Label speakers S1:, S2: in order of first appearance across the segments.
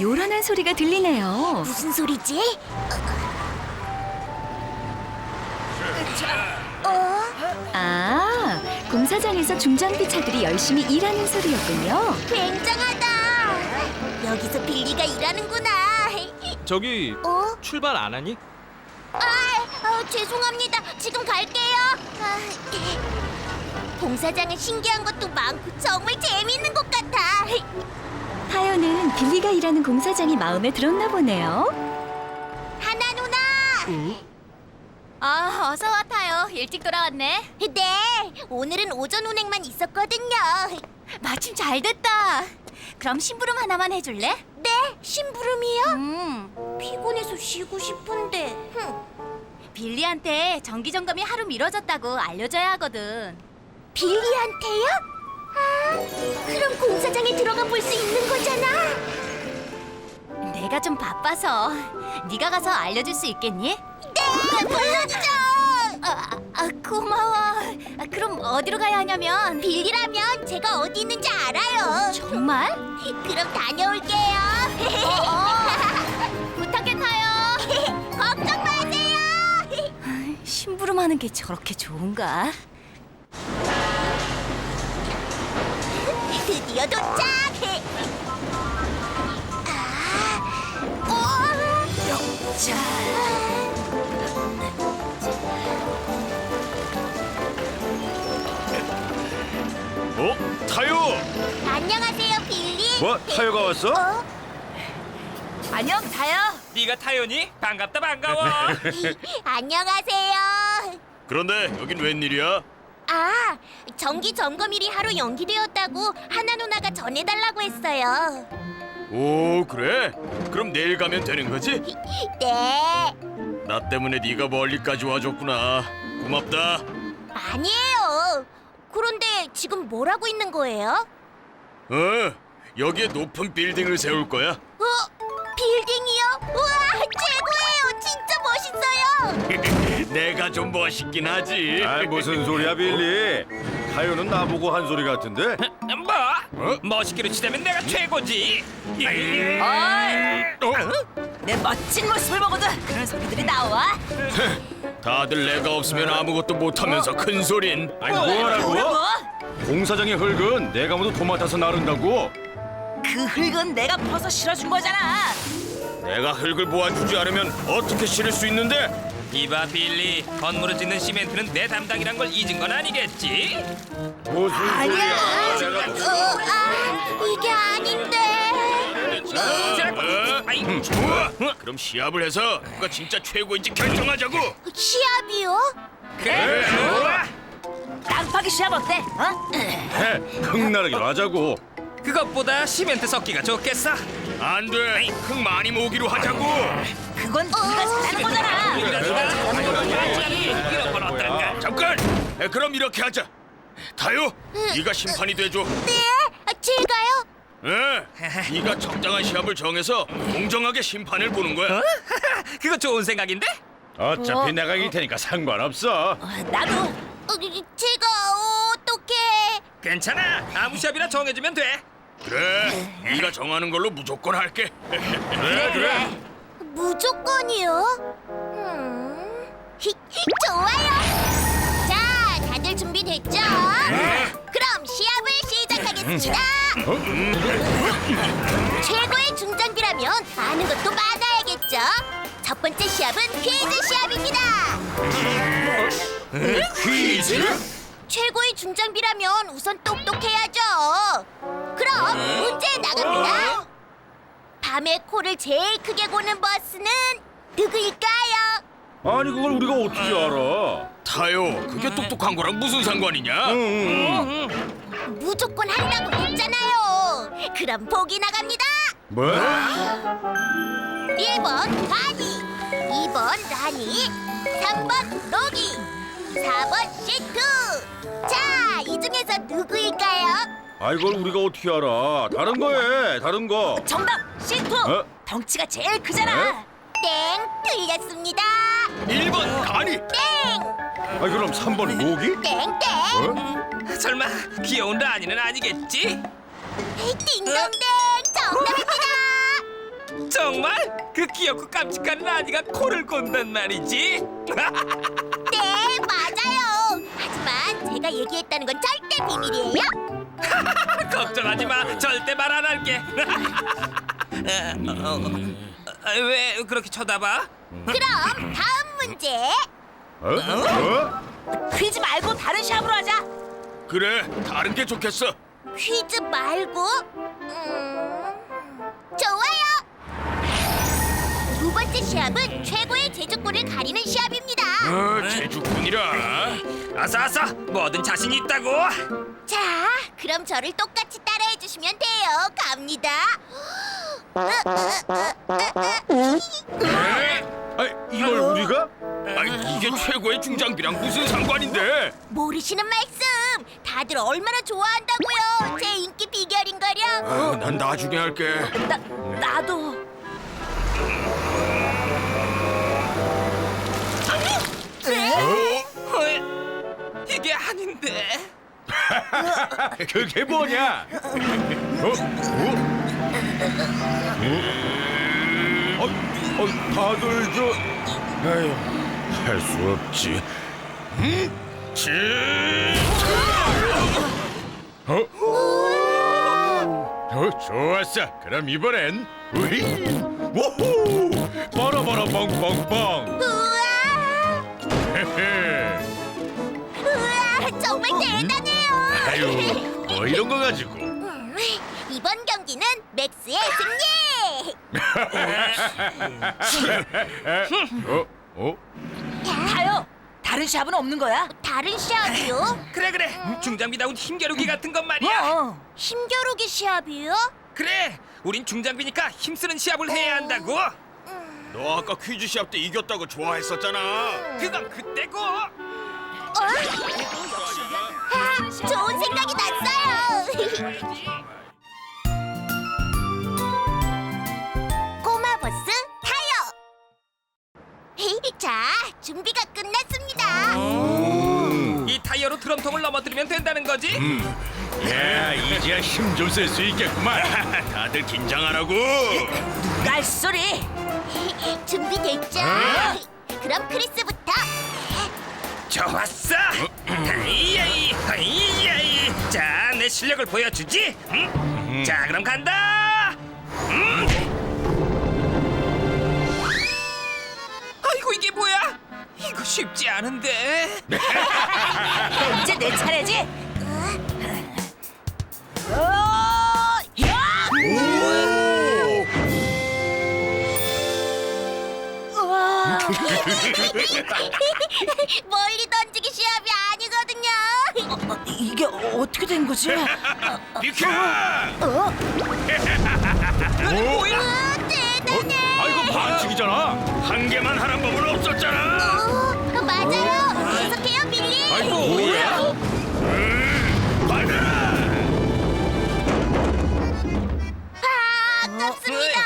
S1: 요란한 소리가 들리네요.
S2: 무슨 소리지? 어?
S1: 아, 공사장에서 중장비 차들이 열심히 일하는 소리였군요.
S2: 굉장하다. 여기서 빌리가 일하는구나.
S3: 저기
S2: 어?
S3: 출발 안 하니?
S2: 아, 아, 죄송합니다. 지금 갈게요. 아, 공사장은 신기한 것도 많고 정말 재밌는 것 같아.
S1: 타요는 빌리가 일하는 공사장이 마음에 들었나 보네요.
S2: 하나 누나.
S4: 아, 어서 와 타요. 일찍 돌아왔네.
S2: 네, 오늘은 오전 운행만 있었거든요.
S4: 마침 잘 됐다. 그럼 심부름 하나만 해줄래?
S2: 네, 심부름이요?
S4: 음,
S2: 피곤해서 쉬고 싶은데. 흠,
S4: 빌리한테 정기 점검이 하루 미뤄졌다고 알려줘야 하거든.
S2: 빌리한테요? 아, 그럼 공사장에 들어가 볼 수 있는 거잖아.
S4: 내가 좀 바빠서 네가 가서 알려줄 수 있겠니?
S2: 네, 물론이죠.
S4: 아, 아, 고마워. 아, 그럼 어디로 가야 하냐면
S2: 빌리라면 제가 어디 있는지 알아요.
S4: 정말?
S2: 그럼 다녀올게요.
S4: 부탁해 타요.
S2: 걱정 마세요.
S4: 심부름하는 게 저렇게 좋은가?
S2: 드디어 도착. 아, 어,
S4: 자,
S5: 어? 타요!
S2: 안녕하세요, 빌리.
S5: 뭐? 타요가 왔어?
S2: 어?
S4: 안녕 타요.
S3: 네가 타요니? 반갑다 반가워.
S2: 안녕하세요.
S5: 그런데 여긴 웬일이야?
S2: 아, 정기 점검일이 하루 연기되었다고 하나 누나가 전해달라고 했어요.
S5: 오 그래? 그럼 내일 가면 되는 거지?
S2: 네,
S5: 나 때문에 네가 멀리까지 와줬구나 고맙다
S2: 아니에요. 그런데 지금 뭘 하고 있는 거예요?
S5: 어 여기에 높은 빌딩을 세울 거야
S2: 어? 빌딩이요? 우와, 최고예요. 진짜 멋있어요.
S5: 내가 좀 멋있긴 하지
S6: 아 무슨 소리야 빌리? 타요는 나보고 한 소리 같은데?
S3: 뭐? 멋있기로 치자면 내가 최고지.
S4: 내 멋진 모습을 보고도 그런 소리들이 나와?
S5: 다들 내가 없으면 아무것도 못하면서 큰 소린
S6: 아니 뭐라고? 공사장의 흙은 내가 모두 도맡아서 나른다고?
S4: 그 흙은 내가 퍼서 실어준 거잖아.
S5: 내가 흙을 모아주지 않으면 어떻게 실을 수 있는데?
S3: 이봐 빌리, 건물을 짓는 시멘트는 내 담당이란 걸 잊은 건 아니겠지?
S6: 무슨 소리야?
S2: 어, 아, 이게 아닌데.
S5: 어?
S3: 아이,
S5: 좋아 그럼 시합을 해서 누가 진짜 최고인지 결정하자고
S2: 시합이요?
S3: 그래, 좋아.
S4: 땅 파기 시합 어때? 어?
S6: 해, 흙나르기로 하자고.
S3: 그것보다 시멘트 섞기가 좋겠어.
S5: 안 돼 흙 많이 모으기로 하자고
S4: 그건 네가 잘하는 거잖아.
S3: 어떨까?
S5: 잠깐! 에, 그럼 이렇게 하자. 다요, 네가 심판이 돼줘.
S2: 네, 아, 제가요?
S5: 에, 네가 적당한 시합을 정해서 공정하게 심판을 보는 거야.
S3: 그거 좋은 생각인데?
S6: 어차피 내가 이길 테니까 상관없어.
S4: 나도
S2: 어, 제가 어떻게?
S3: 괜찮아. 아무 시합이나 정해주면 돼.
S5: 그래, 네가 정하는 걸로 무조건 할게.
S6: 그래 그래.
S2: 무조건이요? 음, 히, 히, 좋아요. 자, 다들 준비됐죠? 그럼 시합을 시작하겠습니다. 최고의 중장비라면 아는 것도 많아야겠죠? 첫 번째 시합은 퀴즈 시합입니다.
S5: 퀴즈?
S2: 최고의 중장비라면 우선 똑똑해야죠. 그럼 문제 나갑니다. 밤에 코를 제일 크게 고는 버스는 누구일까요?
S6: 아니 그걸 우리가 어떻게 알아?
S5: 타요, 그게 똑똑한 거랑 무슨 상관이냐?
S6: 응,
S2: 무조건 한다고 했잖아요. 그럼 보기 나갑니다.
S6: 뭐?
S2: 1번 바니, 2번 라니, 3번 로기, 4번 시투. 자, 이 중에서 누구일까요?
S6: 아 이걸 우리가 어떻게 알아? 다른 거해, 다른 거.
S4: 정답 C2.
S6: 어?
S4: 덩치가 제일 크잖아.
S2: 땡, 틀렸습니다.
S5: 1번 가니.
S2: 땡,
S6: 아 그럼 3번 모기?
S2: 땡, 땡.
S6: 어?
S3: 설마 귀여운 라니는 아니겠지?
S2: 띵동댕, 정답입니다.
S3: 정말? 그 귀엽고 깜찍한 라니가 코를 곤단 말이지?
S2: 네, 맞아요. 하지만 제가 얘기했다는 건 절대 비밀이에요.
S3: 걱정하지 마. 절대 말 안 할게. 어, 어, 어, 왜 그렇게 쳐다봐?
S2: 그럼 다음 문제.
S6: 어? 어?
S4: 퀴즈 말고 다른 시합으로 하자.
S5: 그래, 다른 게 좋겠어.
S2: 퀴즈 말고 음... 좋아요. 두 번째 시합은 최고의 제주권을 가리는 시합입니다.
S5: 어, 제주꾼이라.
S3: 아싸 아싸. 뭐든 자신 있다고.
S2: 자, 그럼 저를 똑같이 따라해 주시면 돼요. 갑니다.
S6: 아 이걸 우리가?
S5: 아니, 이게 최고의 중장비랑 무슨 상관인데?
S2: 모르시는 말씀. 다들 얼마나 좋아한다고요. 제 인기 비결인걸요.
S5: 아, 난 나중에 할게.
S4: 나 나도.
S3: 헐, 이게 아닌데.
S6: 그게 뭐냐? 어? 어? 어? 어, 다들 저... 에휴, 할 수 없지.
S5: 치.
S6: 어? 어, 좋았어. 그럼 이번엔 우리 워호! 바라바라 빵빵빵.
S2: 우와,
S6: 헤헤.
S2: 우와, 정말 대단해요.
S6: 아유, 뭐 이런 거 가지고.
S2: 음, 이번 경기는 맥스의 승리.
S6: 어? 어?
S4: 타요. 다른 시합은 없는 거야?
S2: 다른 시합이요?
S3: 그래 그래. 중장비다운 힘겨루기 같은 것 말이야.
S4: 어.
S2: 힘겨루기 시합이요?
S3: 그래. 우린 중장비니까 힘쓰는 시합을 해야 한다고.
S5: 너 아까 퀴즈 시합 때 이겼다고 좋아했었잖아.
S3: 그건 그때고.
S2: 어? 아, 좋은 생각이 났어요. 꼬마 버스 타요. 자, 준비가 끝났습니다.
S3: 이 타이어로 드럼통을 넘어뜨리면 된다는 거지?
S6: 야, 이제야 힘 좀 쓸 수 있겠구만.
S5: 다들 긴장하라고.
S4: 깔소리.
S2: 준비됐죠? 그럼 크리스부터.
S3: 좋았어. 이야이, 이야이. 자, 내 실력을 보여주지. 응? 자, 그럼 간다. 음. 아이고 이게 뭐야? 이거 쉽지 않은데.
S4: 이제 내 차례지. 어,
S2: 멀리 던지기 시합이 아니거든요.
S4: 어, 이게 어떻게 된 거지?
S5: 비켜!
S3: 이거는 뭐야?
S2: 아, 대단해.
S6: 아, 이거 반칙이잖아.
S5: 한 개만 하는 법은 없었잖아.
S2: 어, 맞아요. 계속해요, 빌리.
S6: 아이고, 뭐야?
S5: 받아라.
S2: 아, 아깝습니다.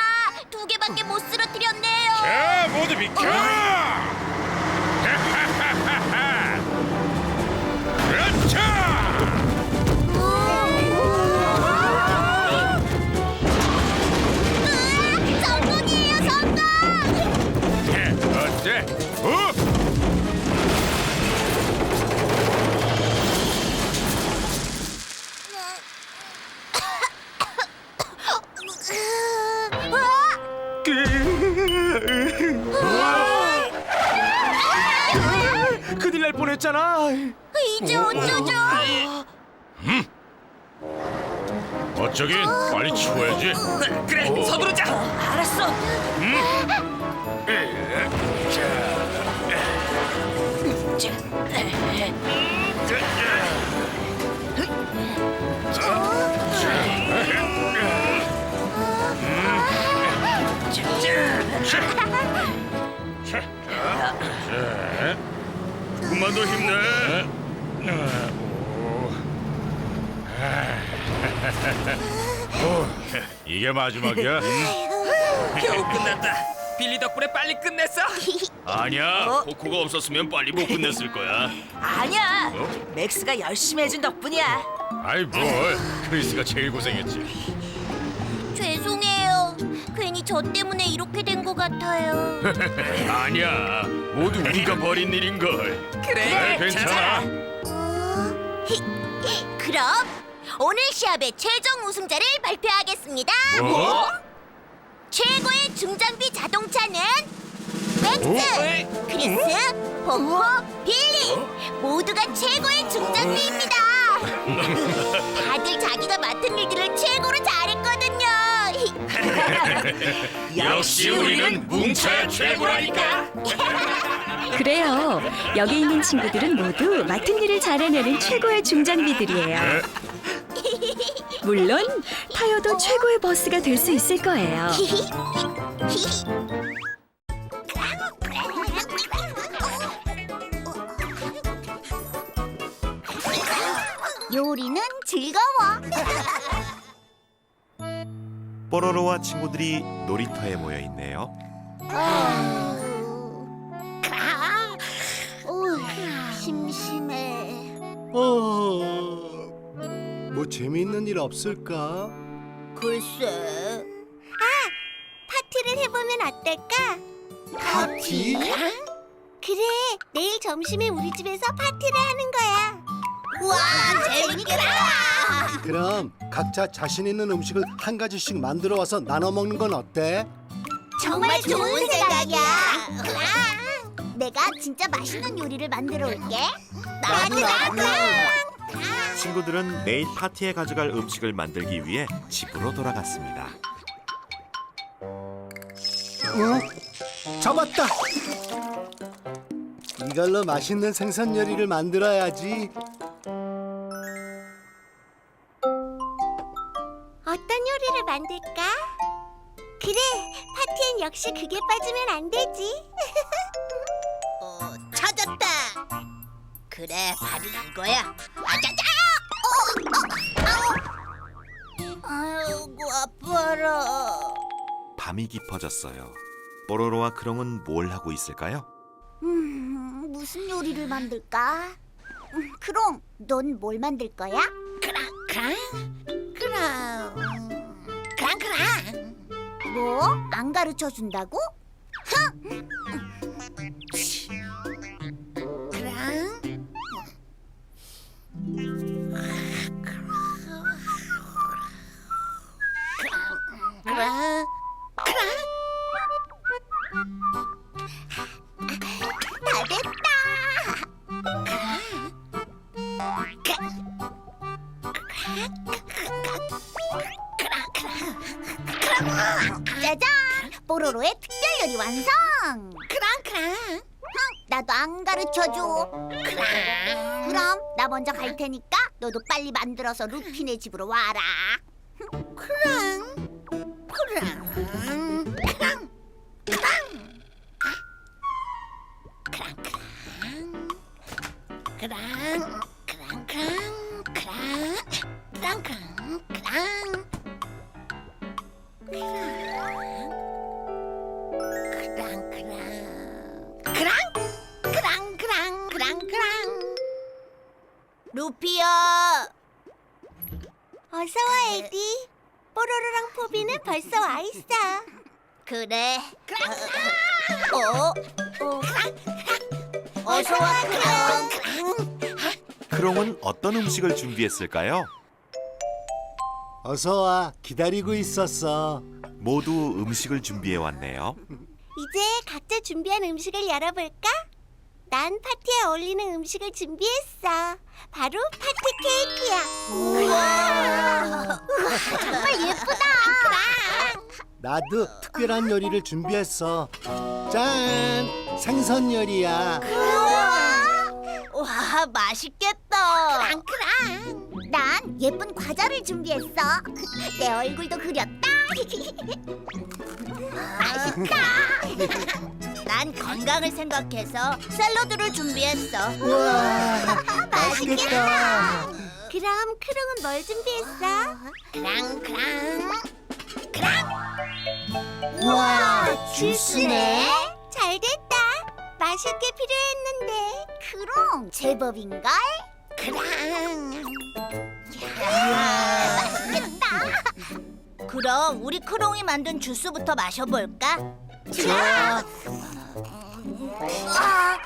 S2: 두 개밖에 못 쓰러뜨렸네요.
S6: 자, 모두 비켜! 어쩌긴 빨리 치워야지.
S3: 그래, 서두르자.
S4: 알았어.
S5: 조금만 더 힘내.
S6: 이게 마지막이야.
S3: 겨우 끝났다. 빌리 덕분에 빨리 끝냈어.
S5: 아니야. 코코가 없었으면 빨리 못 끝냈을 거야.
S7: 아니야. 맥스가 열심히 해준 덕분이야.
S6: 아이 뭘 크리스가 제일 고생했지.
S2: 죄송해요. 괜히 저 때문에 이렇게 된 것 같아요.
S5: 아니야. 모두 우리가 벌인 일인 걸.
S3: 그래,
S6: 괜찮아.
S2: 어, 히, 그럼 오늘 시합의 최종 우승자를 발표하겠습니다.
S6: 뭐?
S2: 최고의 중장비 자동차는 맥스,
S3: 어?
S2: 크리스, 포포, 빌리 모두가 최고의 중장비입니다. 다들 자기가 맡은 일들을 최고로 잘했거든요.
S5: 역시 우리는 뭉쳐야 최고라니까.
S1: 그래요. 여기 있는 친구들은 모두 맡은 일을 잘해내는 최고의 중장비들이에요. 물론 타요도 최고의 버스가 될 수 있을 거예요.
S2: 요리는 즐거워.
S8: 뽀로로와 친구들이 놀이터에 모여 있네요.
S9: 뭐 재미있는 일 없을까?
S2: 글쎄. 아, 파티를 해보면 어떨까?
S9: 파티?
S2: 그래, 내일 점심에 우리 집에서 파티를 하는 거야. 와, 재밌겠다.
S9: 그럼 각자 자신 있는 음식을 한 가지씩 만들어 와서 나눠 먹는 건 어때?
S2: 정말 좋은 생각이야. 내가 진짜 맛있는 요리를 만들어 올게. 나도 나도.
S8: 친구들은 내일 파티에 가져갈 음식을 만들기 위해 집으로 돌아갔습니다.
S9: 어? 잡았다. 이걸로 맛있는 생선 요리를 만들어야지.
S2: 어떤 요리를 만들까? 그래, 파티엔 역시 그게 빠지면 안 되지. 어, 찾았다. 그래, 바로 이거야.
S8: 밤이 깊어졌어요. 뽀로로와 크롱은 뭘 하고 있을까요?
S2: 음, 무슨 요리를 만들까? 음, 그럼 넌뭘 만들 거야? 크랑 크랑 크랑 크랑 크랑 뭐? 안 가르쳐 준다고? 흥! 크랑 크랑 크랑 다 됐다. 짜잔! 뽀로로의 특별 요리 완성! 크랑크랑 응, 나도 안 가르쳐줘 크랑 그럼 나 먼저 갈 테니까 너도 빨리 만들어서 루피네 집으로 와라 크랑 크랑 어? 어? 어서 와 크랑
S8: 크롱은 어떤 음식을 준비했을까요?
S9: 어서 와. 기다리고 있었어.
S8: 모두 음식을 준비해 왔네요.
S2: 이제 각자 준비한 음식을 열어볼까? 난 파티에 어울리는 음식을 준비했어. 바로 파티 케이크야. 우와, 정말 예쁘다.
S9: 나도 특별한 요리를 준비했어. 짠! 생선 요리야.
S2: 와, 맛있겠다. 크랑크랑. 난 예쁜 과자를 준비했어. 내 얼굴도 그렸다. 맛있다. 난 건강을 생각해서 샐러드를 준비했어.
S9: 우와, 맛있겠다.
S2: 그럼 크롱은 뭘 준비했어? 크랑크랑
S10: 우와, 주스네. 잘 됐다. 마실 게 필요했는데. 그럼 제법인걸? 그럼. 맛있겠다. 그럼 우리 크롱이 만든 주스부터 마셔볼까? 자. 아.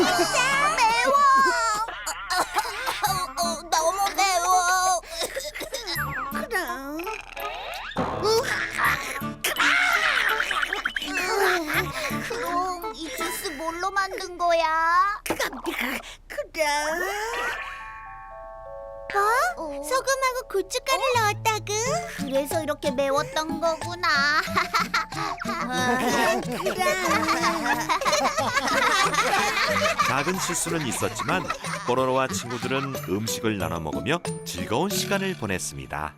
S10: 매 만든 거야? 그럼. 뭐? 소금하고 고춧가루 넣었다고? 그래서 이렇게 매웠던 거구나.
S8: 작은 실수는 있었지만 뽀로로와 친구들은 음식을 나눠 먹으며 즐거운 시간을 보냈습니다.